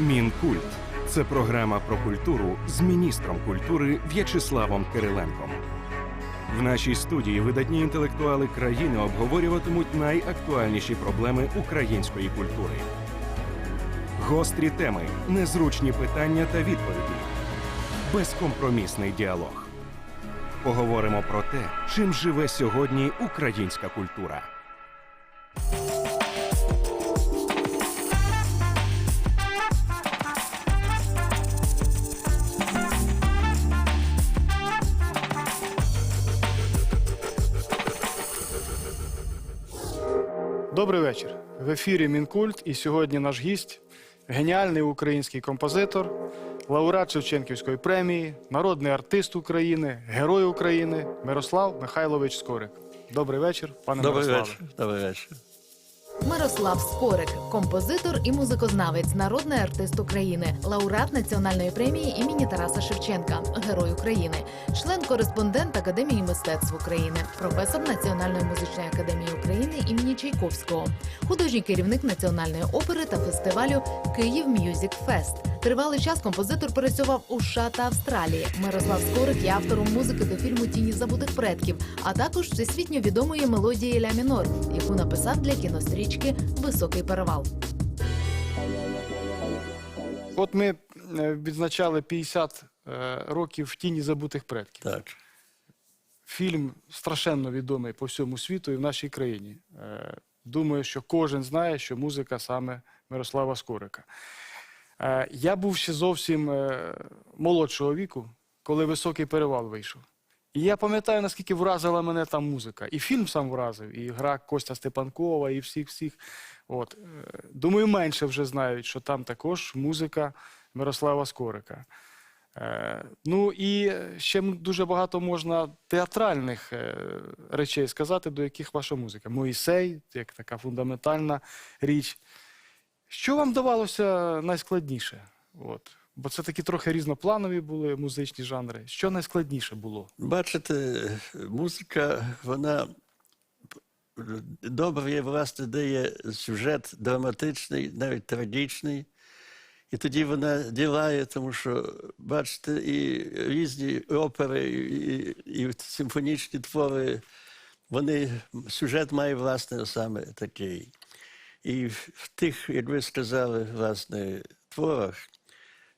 Мінкульт це програма про культуру з міністром культури В'ячеславом Кириленком. В нашій студії видатні інтелектуали країни обговорюватимуть найактуальніші проблеми української культури. Гострі теми, незручні питання та відповіді. Безкомпромісний діалог. Поговоримо про те, чим живе сьогодні українська культура. Добрий вечір. В ефірі Мінкульт. І сьогодні наш гість геніальний український композитор, лауреат Шевченківської премії, народний артист України, герой України Мирослав Михайлович Скорик. Добрий вечір, пане Добрий Мирославе. вечір. Добрий вечір. Мирослав Скорик, композитор і музикознавець, народний артист України, лауреат національної премії імені Тараса Шевченка, Герой України, член-кореспондент Академії мистецтв України, професор Національної музичної академії України імені Чайковського, художній керівник національної опери та фестивалю Київ М'юзік Фест. Тривалий час композитор пересував у США та Австралії. Мирослав Скорик є автором музики до фільму Тіні забутих предків, а також всесвітньо відомої мелодії Ля мінор, яку написав для кінострічки Високий перевал. От ми е, відзначали 50 е, років в тіні забутих предків. Так. Фільм страшенно відомий по всьому світу і в нашій країні. Е, Думаю, що кожен знає, що музика саме Мирослава Скорика. Е, Я був ще зовсім е, молодшого віку, коли високий перевал вийшов. І я пам'ятаю, наскільки вразила мене там музика. І фільм сам вразив, і гра Костя Степанкова, і всіх-всіх. От. е, Думаю, менше вже знають, що там також музика Мирослава Скорика. Ну і ще дуже багато можна театральних речей сказати, до яких ваша музика. Моїсей, як така фундаментальна річ. Що вам давалося найскладніше? От. Бо це такі трохи різнопланові були музичні жанри. Що найскладніше було? Бачите, музика, вона добре є, власне, де є сюжет драматичний, навіть трагічний. І тоді вона ділає, тому що, бачите, і різні опери, і, і симфонічні твори, вони, сюжет має, власне, саме такий. І в тих, як ви сказали, власне, творах,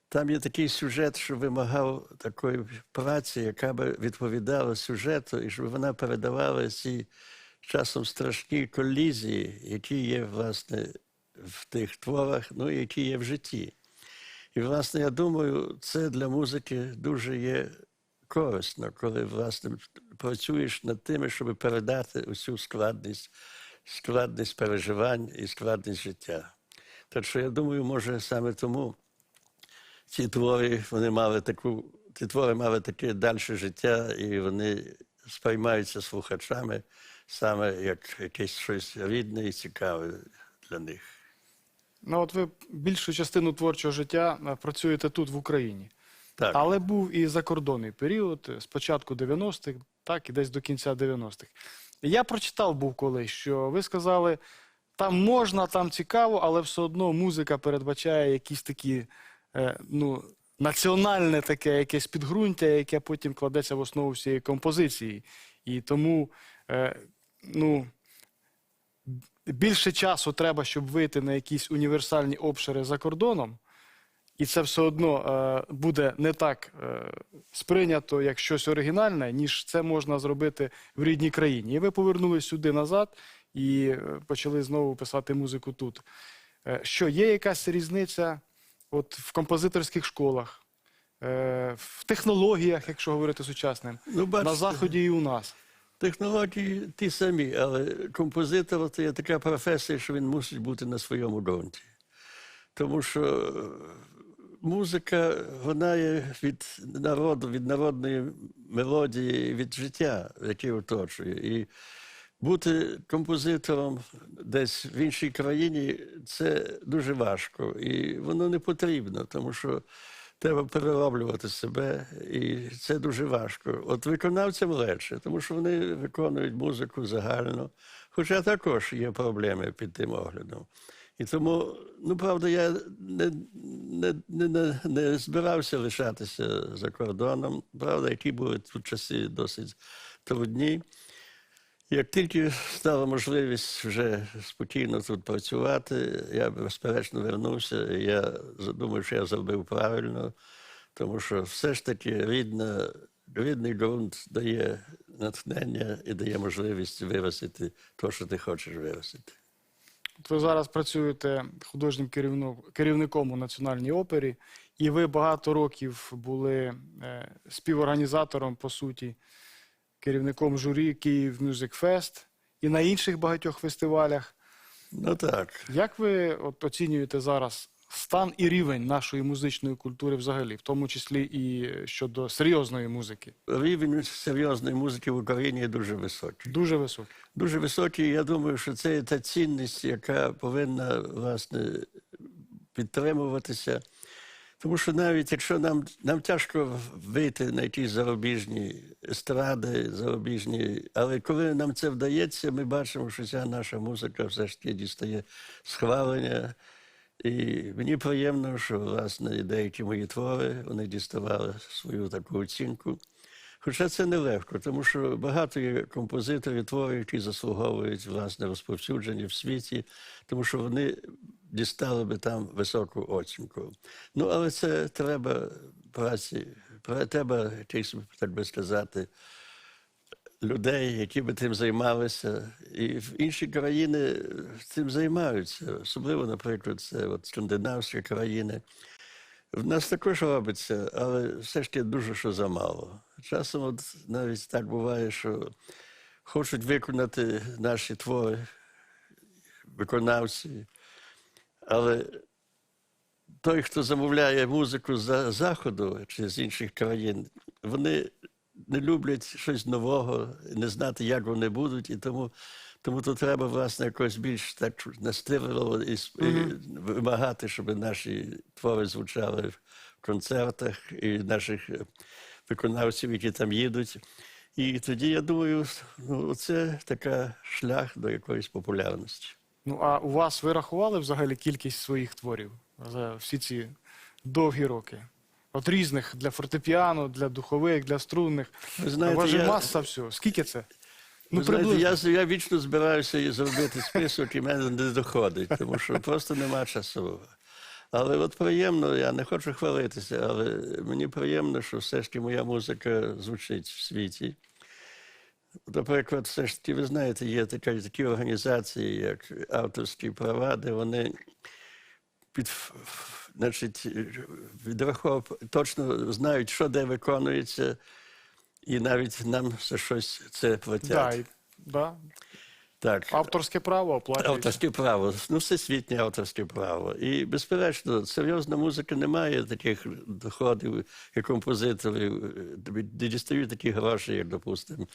там є такий сюжет, що вимагав такої праці, яка би відповідала сюжету, і щоб вона передавала ці часом страшні колізії, які є, власне, в тих творах, ну і які є в житті. І, власне, я думаю, це для музики дуже є корисно, коли, власне, працюєш над тим, щоб передати усю складність, складність переживань і складність життя. Так що я думаю, може саме тому ці твори вони мали таку, ці твори мали таке далі життя, і вони сприймаються слухачами саме як якесь щось рідне і цікаве для них. Ну, от ви більшу частину творчого життя е, працюєте тут, в Україні. Так, Але був і закордонний період, е, з початку 90-х, так, і десь до кінця 90-х. Я прочитав був колись, що ви сказали, там можна, там цікаво, але все одно музика передбачає якісь такі, е, ну, національне таке якесь підґрунтя, яке потім кладеться в основу всієї композиції. І тому, е, ну, більше часу треба, щоб вийти на якісь універсальні обшири за кордоном. І це все одно е, буде не так е, сприйнято як щось оригінальне, ніж це можна зробити в рідній країні. І ви повернулись сюди назад і е, почали знову писати музику тут. Що є якась різниця от, в композиторських школах, в технологіях, якщо говорити сучасним, ну, на заході і у нас. технології ті самі, але композитор це є така професія, що він мусить бути на своєму ґрунті. Тому що музика, вона є від народу, від народної мелодії, від життя, яке оточує. І бути композитором десь в іншій країні це дуже важко. І воно не потрібно, тому що треба перероблювати себе, і це дуже важко. От виконавцям легше, тому що вони виконують музику загально. Хоча також є проблеми під тим оглядом. І тому, ну правда, я не, не, не, не, збирався лишатися за кордоном. Правда, які були тут часи досить трудні. Як тільки стала можливість вже спокійно тут працювати, я безперечно вернувся. Я думаю, що я зробив правильно, тому що все ж таки рідна, рідний ґрунт дає натхнення і дає можливість виростити те, що ти хочеш виростити. Ви зараз працюєте художнім керівником у Національній опері, і ви багато років були е, співорганізатором, по суті, керівником журі Київ Мюзик Фест і на інших багатьох фестивалях. Ну так. Як ви от, оцінюєте зараз стан і рівень нашої музичної культури взагалі, в тому числі і щодо серйозної музики? Рівень серйозної музики в Україні дуже високий. Дуже високий. Дуже високий. Я думаю, що це та цінність, яка повинна власне підтримуватися. Тому що навіть якщо нам, нам тяжко вийти на якісь зарубіжні естради, зарубіжні, але коли нам це вдається, ми бачимо, що ця наша музика все ж таки дістає схвалення. І мені приємно, що власне деякі мої твори вони діставали свою таку оцінку. Хоча це нелегко, тому що багато є композиторів творів, які заслуговують власне розповсюдження в світі, тому що вони дістали би там високу оцінку. Ну, але це треба праці, пра- треба якихось, так би сказати, людей, які би тим займалися. І інші країни цим займаються. Особливо, наприклад, це от скандинавські країни. В нас також робиться, але все ж таки дуже що замало. Часом от навіть так буває, що хочуть виконати наші твори, виконавці, але той, хто замовляє музику з заходу чи з інших країн, вони не люблять щось нового, не знати, як вони будуть, і тому, тому тут треба, власне, якось більш так настирливо і, і вимагати, щоб наші твори звучали в концертах і наших виконавців, які там їдуть. І тоді, я думаю, ну, це така шлях до якоїсь популярності. Ну а у вас ви рахували взагалі кількість своїх творів за всі ці довгі роки? От різних для фортепіано, для духових, для струнних. Ви У знаєте, вас же я- маса всього. Скільки це? Ну, Ви знаєте, я, я вічно збираюся і зробити список, і в мене не доходить, тому що просто нема часу. Але от приємно, я не хочу хвалитися, але мені приємно, що все ж таки моя музика звучить в світі. Наприклад, все ж таки, ви знаєте, є така, такі організації, як авторські права, де вони під, значить, відрахов, точно знають, що де виконується, і навіть нам за щось це платять. Да, да. Так. Авторське право оплачується. Авторське право, ну всесвітнє авторське право. І, безперечно, серйозна музика не має таких доходів, як композиторів, е, не дістають такі гроші, як, допустимо,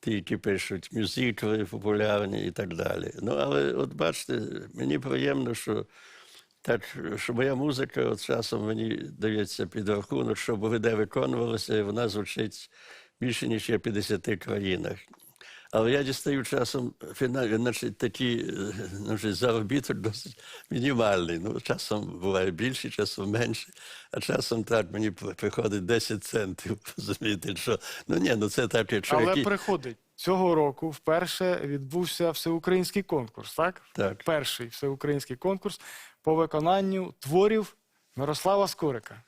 ті, які пишуть мюзикли популярні і так далі. Ну, але от бачите, мені приємно, що так, що моя музика от часом мені дається під рахунок, що де виконувалася, і вона звучить більше, ніж є в 50 країнах. Але я дістаю часом фіналі, значить, такі е, значить, заробіток досить мінімальний. Ну, часом буває більше, часом менше, а часом так мені приходить 10 центів. Розумієте, що ну ні, ну це так, якщо Але які... приходить. Цього року вперше відбувся всеукраїнський конкурс, так? Так. Перший всеукраїнський конкурс по виконанню творів Мирослава Скорика.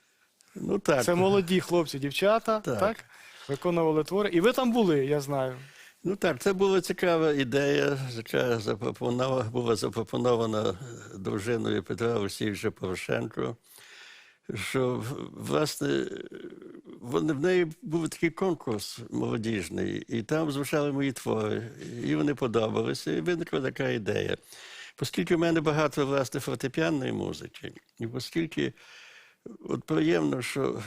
Ну так. Це молоді хлопці, дівчата, так. Так. Виконували твори. І ви там були, я знаю. Ну так, це була цікава ідея, яка запропонована, була запропонована дружиною Петра Олексійовича Порошенко. Що власне вони, в неї був такий конкурс молодіжний, і там звучали мої твори, і вони подобалися, і виникла така ідея. Оскільки в мене багато власне фортепіанної музики, і оскільки От приємно, що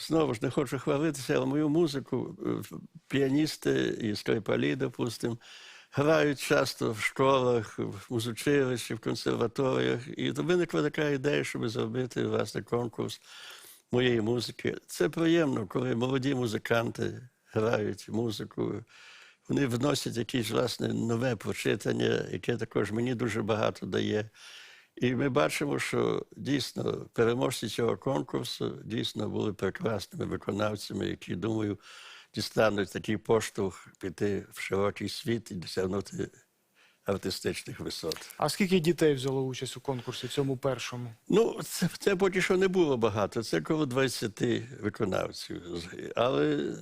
знову ж не хочу хвалитися, але мою музику е, піаністи і скрипалі, допустимо, грають часто в школах, в музичилищі, в консерваторіях. І то виникла така ідея, щоб зробити власне конкурс моєї музики. Це приємно, коли молоді музиканти грають музику. Вони вносять якесь власне нове прочитання, яке також мені дуже багато дає. І ми бачимо, що дійсно переможці цього конкурсу дійсно були прекрасними виконавцями, які, думаю, дістануть такий поштовх піти в широкий світ і досягнути артистичних висот. А скільки дітей взяло участь у конкурсі цьому першому? Ну, це, це поки що не було багато, це коло 20 виконавців. Але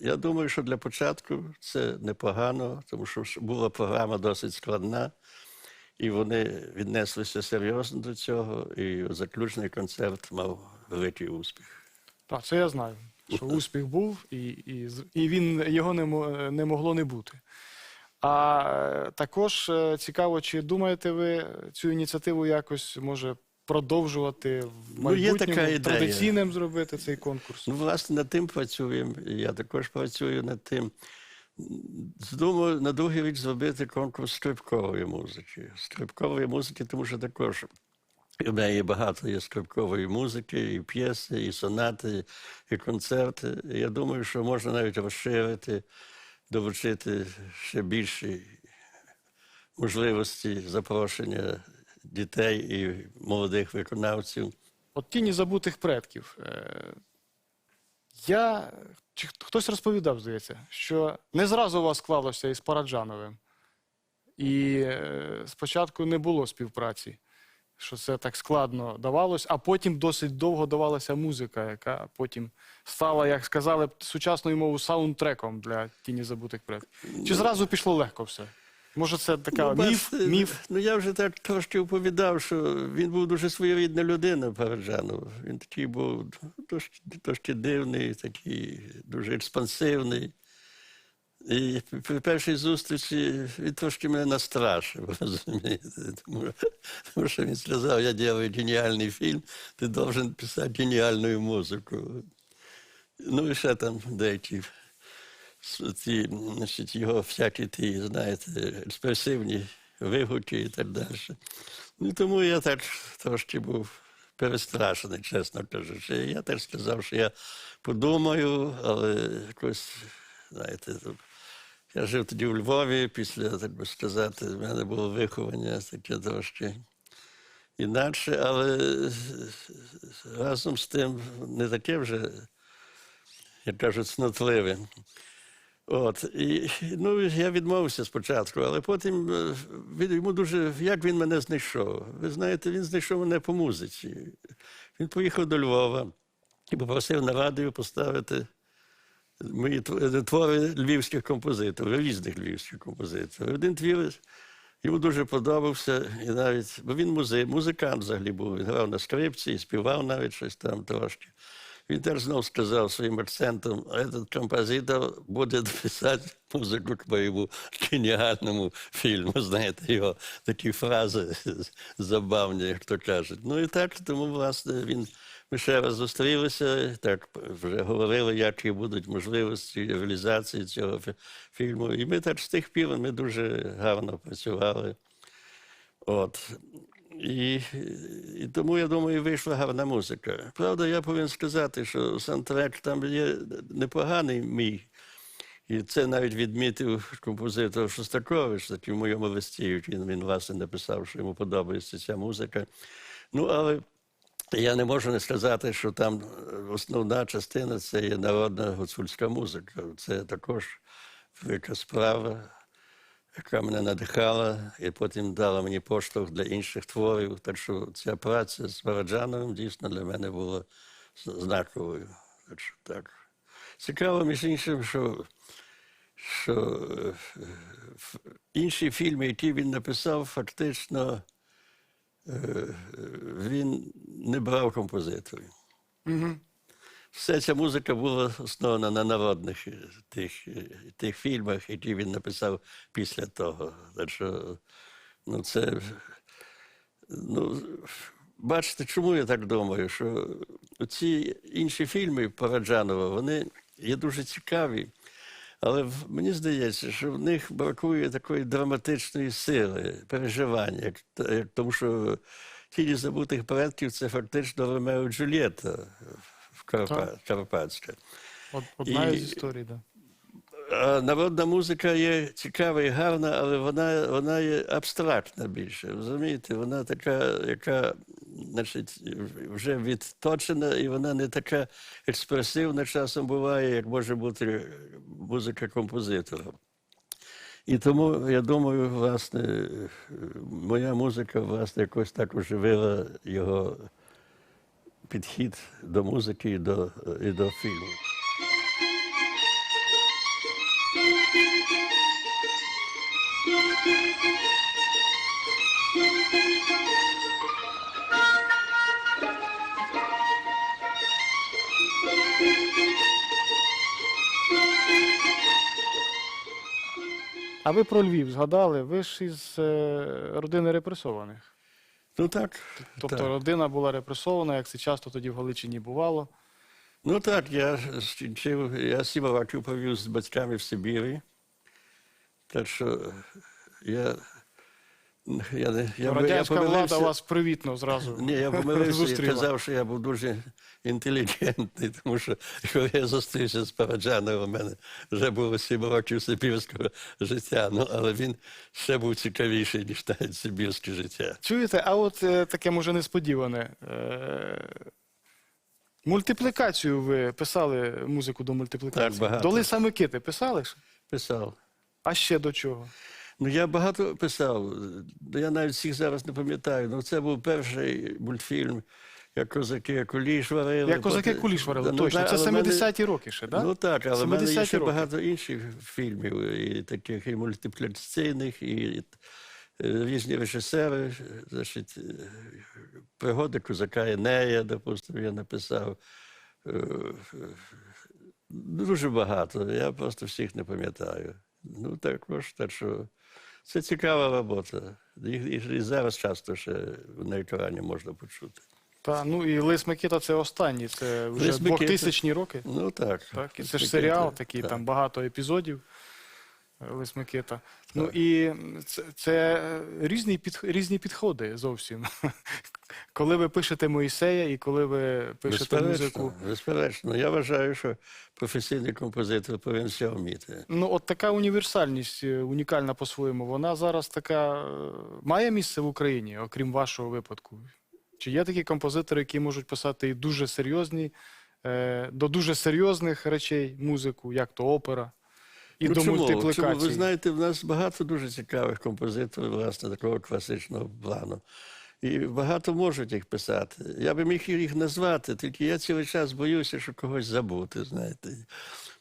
я думаю, що для початку це непогано, тому що була програма досить складна, і вони віднеслися серйозно до цього, і заключний концерт мав великий успіх. Так, це я знаю. Що успіх був, і, і, і він його не, не могло не бути. А е, також е, цікаво, чи думаєте ви цю ініціативу якось може продовжувати в Ну, є майбутньому така традиційним зробити цей конкурс? Ну, власне, над тим працюємо. Я також працюю над тим. Думаю, на другий рік зробити конкурс скрипкової музики. Скрипкової музики, тому що також в мене є багато є скрипкової музики, і п'єси, і сонати, і концерти. Я думаю, що можна навіть розширити, долучити ще більші можливості запрошення дітей і молодих виконавців. От тіні забутих предків. Е, Я чи хт- хтось розповідав, здається, що не зразу у вас склалося із Параджановим. І е, спочатку не було співпраці, що це так складно давалось, а потім досить довго давалася музика, яка потім стала, як сказали, сучасною мовою саундтреком для тіні забутих предків. Чи зразу пішло легко все? Може, це така Ну, міф, бачите, міф. Ну я вже так трошки оповідав, що він був дуже своєрідна людина, Параджанов. Він такий був трошки, трошки дивний, такий дуже експансивний. І при першій зустрічі він трошки мене настрашив, розумієте? Тому, тому що він сказав, я роблю геніальний фільм, ти должен писати геніальну музику. Ну і ще там деякі ці, значить, його всякі ті, знаєте, експресивні вигуки і так далі. Ну, тому я так трошки був перестрашений, чесно кажучи. Я теж сказав, що я подумаю, але якось, знаєте, я жив тоді у Львові, після, так би сказати, в мене було виховання таке трошки інакше, але разом з тим не таке вже, як кажуть, снотливе. От, і, ну, я відмовився спочатку, але потім е, він, йому дуже, як він мене знайшов. Ви знаєте, він знайшов мене по музиці. Він поїхав до Львова і попросив на радіо поставити мої твори львівських композиторів, різних львівських композиторів. Один твір йому дуже подобався, і навіть, бо він музи, музикант взагалі був. Він грав на скрипці і співав навіть щось там трошки. Він теж знов сказав своїм акцентом, этот композитор буде писати музику к моєму геніальному фільму. Знаєте, його такі фрази забавні, як то кажуть. Ну і так, тому, власне, він. Ми ще раз зустрілися, так вже говорили, які будуть можливості реалізації цього фільму. І ми так з тих пір ми дуже гарно працювали. От. І, і тому, я думаю, вийшла гарна музика. Правда, я повинен сказати, що саундтрек там є непоганий мій. І це навіть відмітив композитор Шостакович, такий в моєму листі. Він, він власне написав, що йому подобається ця музика. Ну, але я не можу не сказати, що там основна частина це є народна гуцульська музика. Це також велика справа, яка мене надихала, і потім дала мені поштовх для інших творів. Так що ця праця з Параджановим дійсно для мене була знаковою. Так що так. Цікаво, між іншим, що, що е, інші фільми, які він написав, фактично е, він не брав композиторів. Угу. Вся ця музика була основана на народних е, тих, е, тих фільмах, які він написав після того. Так ну, це, ну, бачите, чому я так думаю, що ці інші фільми Параджанова, вони є дуже цікаві. Але мені здається, що в них бракує такої драматичної сили, переживання, тому що тіні забутих предків це фактично Ромео Джульєта. Карпатська. Одна І- із історій, так. Да. народна музика є цікава і гарна, але вона, вона є абстрактна більше. Розумієте? Вона така, яка значить, вже відточена, і вона не така експресивна часом буває, як може бути музика композитора. І тому я думаю, власне, моя музика власне якось так оживила його підхід до музики і до, і до фільму. А ви про Львів згадали? Ви ж із е, родини репресованих. Ну так. Тобто так. родина була репресована, як це часто тоді в Галичині бувало. Ну так, я скінчив, я сім років повів з батьками в Сибірі. Так що я. Я, не- я, б- Радянська я влада помилився. вас привітно зразу Ні, я помилився і зустріла. казав, що я був дуже інтелігентний, тому що коли я зустрівся з Параджаном, у мене вже було сім років сибірського життя. Ну, але він ще був цікавіший, ніж навіть сибірське життя. Чуєте, а от е, таке може несподіване. Е, мультиплікацію ви писали музику до мультиплікації. Так, багато. До Лиса Микити писали ж? Писав. А ще до чого? Ну, я багато писав. Я навіть всіх зараз не пам'ятаю. Ну, це був перший мультфільм, як козаки, куліш варили. Як козаки куліш варили, Ну, точно. Це але в мене- 70-ті роки ще, так? Ну так, але в мене є ще роки. багато інших фільмів, і таких і мультиплікаційних, і е, різні режисери. Значить, е, пригоди козака Енея, допустимо, я написав. Е, е, Дуже багато. Я просто всіх не пам'ятаю. Ну, також, так що це цікава робота. Їх, і зараз часто ще на екрані можна почути. Та, ну і Лис Микита це останній, це вже Лис 2000 роки. Ну так. Так, і це ж серіал, такий так. там багато епізодів. Лис Микита. Ну і це, це різні, підх, різні підходи зовсім. коли ви пишете Моїсея і коли ви пишете музику. Безперечно. Я вважаю, що професійний композитор повинен все вміти. Ну, от така універсальність, е, унікальна по-своєму, вона зараз така е, має місце в Україні, окрім вашого випадку. Чи є такі композитори, які можуть писати і дуже серйозні, е, до дуже серйозних речей музику, як то опера, і Ну, до чому? мультиплікації? Чому? Ви знаєте, в нас багато дуже цікавих композиторів, власне, такого класичного плану. І багато можуть їх писати. Я би міг їх назвати, тільки я цілий час боюся, що когось забути, знаєте.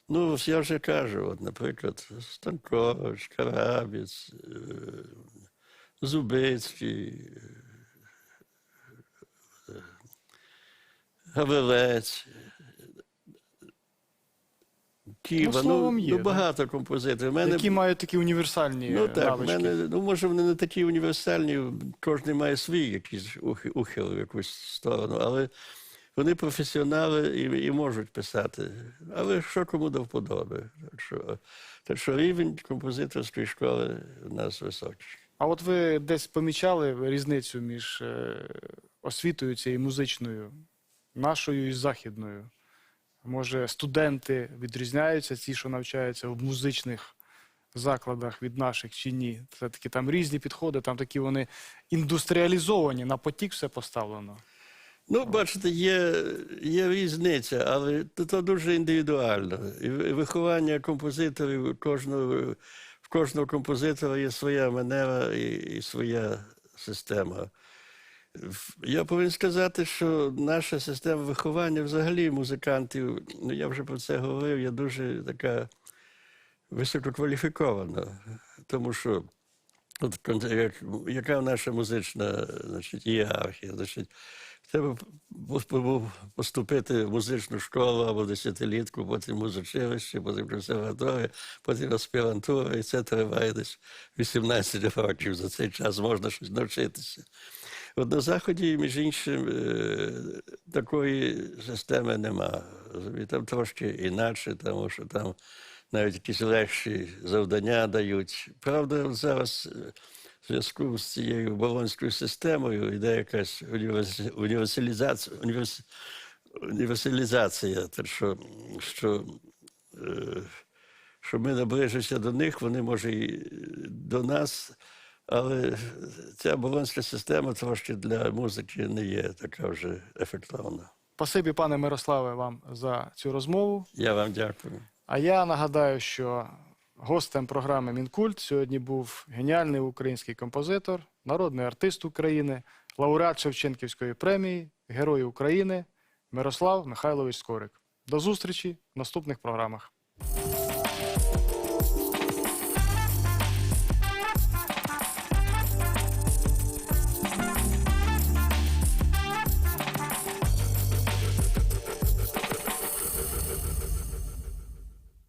Ну, я вже кажу, от, наприклад, Станкович, Карабіць, е, Зубицький, е, Гаврилець, Ківа, ну, словом, є, ну, да. багато композиторів. Мене, Які мають такі універсальні ну, так, навички. мене, ну, може, вони не такі універсальні, кожен має свій якийсь ухил в якусь сторону, але вони професіонали і, і можуть писати. Але що кому до вподоби. Так що, так що рівень композиторської школи у нас високий. А от ви десь помічали різницю між е, освітою цією музичною, нашою і західною? Може, студенти відрізняються, ті, що навчаються в музичних закладах від наших чи ні? Це такі там різні підходи, там такі вони індустріалізовані, на потік все поставлено. Ну, бачите, є, є різниця, але то дуже індивідуально. І виховання композиторів кожного, в кожного композитора є своя манера і, і своя система. Я повинен сказати, що наша система виховання взагалі музикантів, ну я вже про це говорив, є дуже така висококваліфікована. Тому що от, як, яка наша музична значить, ієрархія? Значить, Треба пос- поступити в музичну школу або десятилітку, потім музичилище, потім консерваторія, потім аспірантура, і це триває десь 18 років. За цей час можна щось навчитися. От на Заході, між іншим, е, такої системи нема. Там трошки інакше, тому що там навіть якісь легші завдання дають. Правда, зараз е, в зв'язку з цією болонською системою йде якась універсалізація, універс- універсалізація, що, що, е, що ми наближимося до них, вони може і до нас. Але ця оболонська система трошки для музики не є така вже ефективна. Спасибі, пане Мирославе, вам за цю розмову. Я вам дякую. А я нагадаю, що гостем програми Мінкульт сьогодні був геніальний український композитор, народний артист України, лауреат Шевченківської премії, Герой України Мирослав Михайлович Скорик. До зустрічі в наступних програмах.